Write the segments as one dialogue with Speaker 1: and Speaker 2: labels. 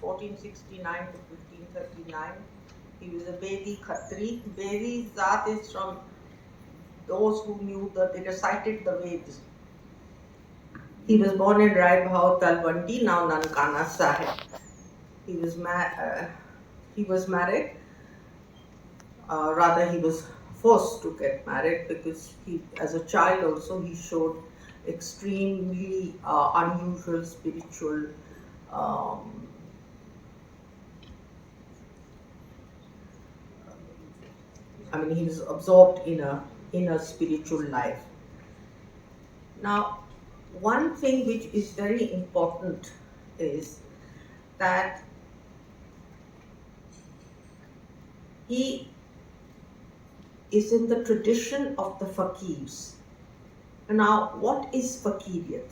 Speaker 1: 1469 to 1539. He was a Bedi Khatri. Bedi Zat is from those who knew that they recited the Vedas. He was born in Rai Bhau Talwandi, now Nankana Sahib. He was ma- uh, he was married. Uh, rather, he was forced to get married because he, as a child, also he showed extremely uh, unusual spiritual. Um, I mean, he was absorbed in a in a spiritual life. Now, one thing which is very important is that he is in the tradition of the fakirs. Now, what is fakiriyat?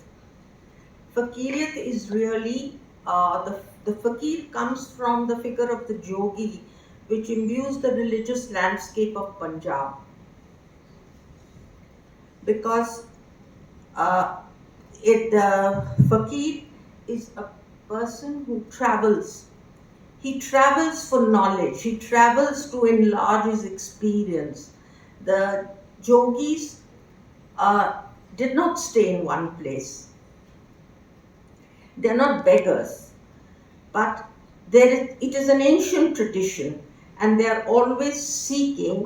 Speaker 1: Fakiriyat is really uh, the, the fakir comes from the figure of the jogi, which imbues the religious landscape of Punjab. Because uh, it, the fakir is a person who travels. He travels for knowledge. He travels to enlarge his experience. The yogis uh, did not stay in one place. They are not beggars, but there is, it is an ancient tradition, and they are always seeking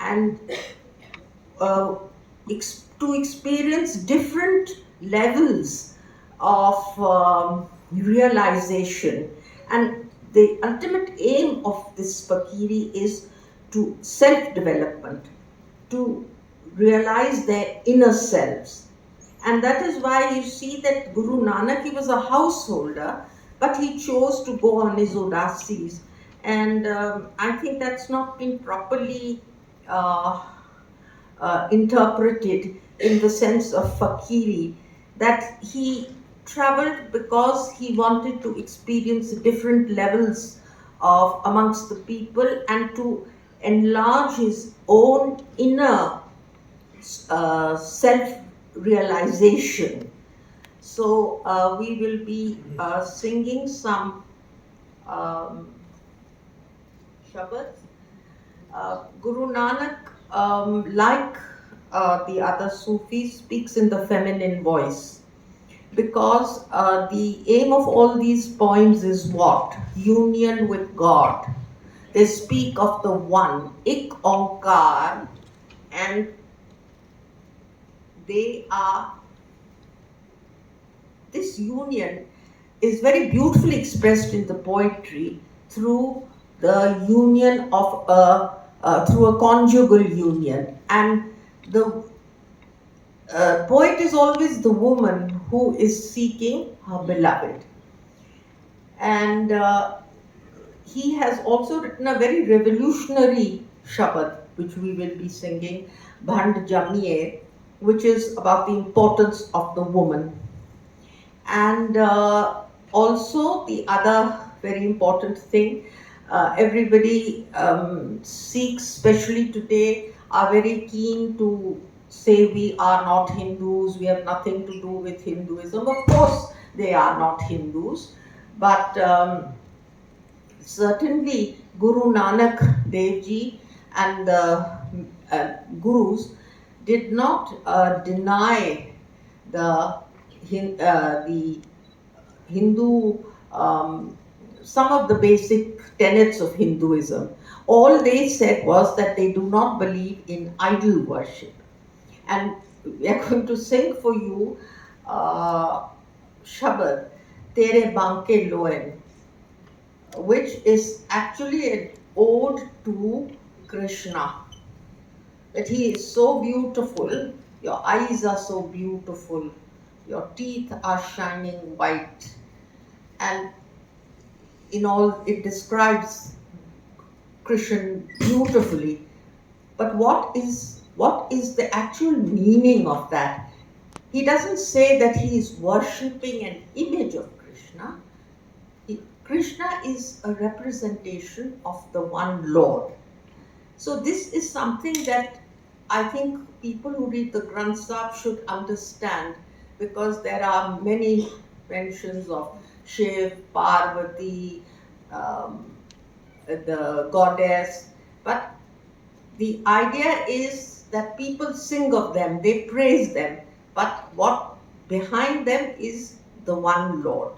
Speaker 1: and uh, ex- to experience different levels of um, realization. And the ultimate aim of this fakiri is to self development, to realize their inner selves. And that is why you see that Guru Nanak, he was a householder, but he chose to go on his udasis. And um, I think that's not been properly uh, uh, interpreted in the sense of fakiri, that he traveled because he wanted to experience different levels of amongst the people and to enlarge his own inner uh, self realization. So uh, we will be uh, singing some um, Uh, Guru Nanak, um, like uh, the other Sufis, speaks in the feminine voice because uh, the aim of all these poems is what? Union with God. They speak of the one, Ik Onkar, and they are, this union is very beautifully expressed in the poetry through the union of a, uh, through a conjugal union. And the uh, poet is always the woman who is seeking her beloved. And uh, he has also written a very revolutionary Shabad, which we will be singing, Bhand Jamiye, which is about the importance of the woman. And uh, also, the other very important thing everybody um, seeks, especially today, are very keen to say we are not Hindus, we have nothing to do with Hinduism. Of course, they are not Hindus, but um, certainly Guru Nanak Dev Ji and the uh, gurus did not uh, deny the uh, the Hindu um, some of the basic tenets of Hinduism. All they said was that they do not believe in idol worship. And we are going to sing for you uh, Shabad, Tere Banke Loen, which is actually an ode to Krishna. That he is so beautiful, your eyes are so beautiful, your teeth are shining white, and in all it describes Krishna beautifully. But what is what is the actual meaning of that? He doesn't say that he is worshipping an image of Krishna. He- Krishna is a representation of the one Lord. So this is something that I think people who read the Granth Sahib should understand because there are many mentions of Shiv, Parvati, um, the goddess. But the idea is that people sing of them, they praise them, but what behind them is the one Lord.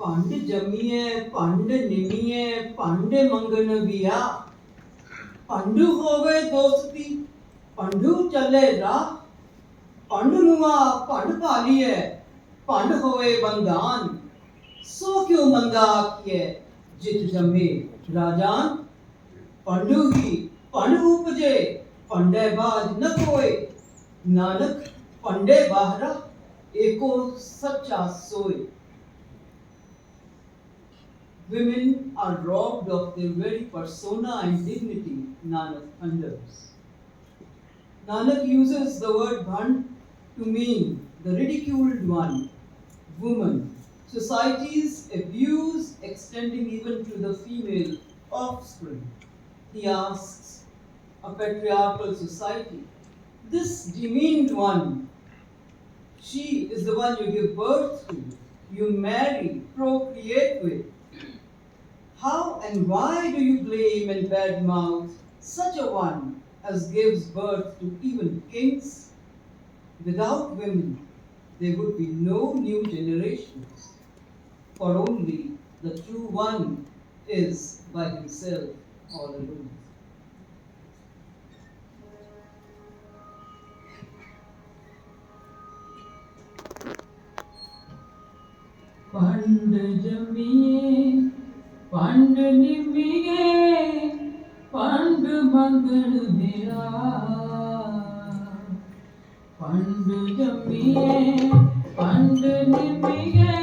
Speaker 2: पंड जमिए पंड निमिए पंड मंगन पंडु होवे दोस्ती, पंडु चले रा पंड नुआ पंड पाली है पंड होवे बंदान सो क्यों बंदा आपके जित जमे राजान पंडु ही पंड उपजे, पंडे बाज न कोई नानक पंडे बाहरा, एको सच्चा सोई Women are robbed of their very persona and dignity Nanak thunders. Nanak uses the word bhand to mean the ridiculed one, woman. Society's abuse extending even to the female offspring. He asks, a patriarchal society, this demeaned one, she is the one you give birth to, you marry, procreate with. How and why do you blame and badmouth such a one as gives birth to even kings? Without women, there would be no new generations, for only the true one is by himself all alone.
Speaker 3: पंड जमिए पंड निमिए
Speaker 2: மகள் விழா பண்டு ஜம்மியே பண்டு நிம்மியே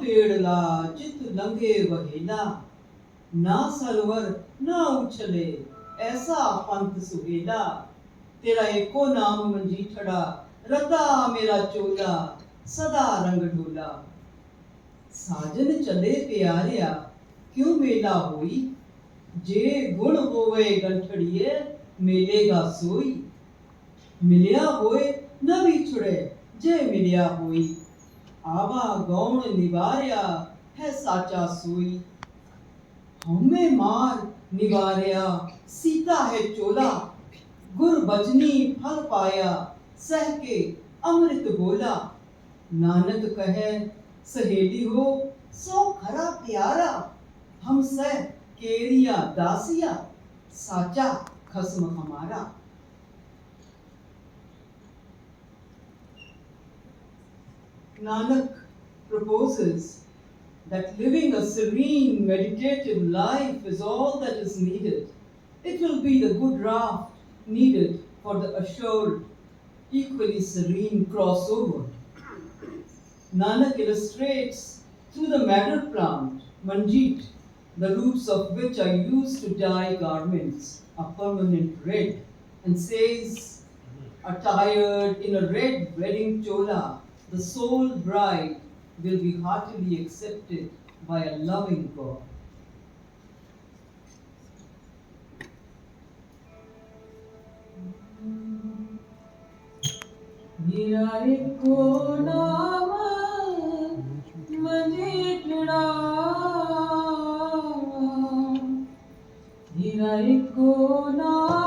Speaker 2: पेड़ला चित लगे वहेला ना। सरोवर ना उछले, ऐसा पंथ सुहेला। तेरा एको नाम मंजीठड़ा रता मेरा चोला, सदा रंग ढोला। साजन चले प्यारिया, क्यों मेला होई? जे गुण होवे गंठड़िए मिलेगा सोई। मिलिया होए,
Speaker 4: न भी छुड़े, जे मिलिया होई। आवा गौण निवार्या, है साचा सोई। हमें मार निवार्या, सीता है चोला। गुर बचनी फल पाया, सह के अमृत बोला। नानक कहे, सहेली हो, सो खरा प्यारा। हम सह केरिया दासिया, साचा खसम हमारा। Nanak proposes that living a serene, meditative life is all that is needed. It will be the good raft needed for the assured, equally serene crossover. Nanak illustrates through the madder plant, manjeet, the roots of which are used to dye garments, a permanent red, and says, attired in a red wedding chola, the sole bride will be heartily accepted by a loving God.
Speaker 2: हीरा को नाम मजीठड़ा हीरा को नाम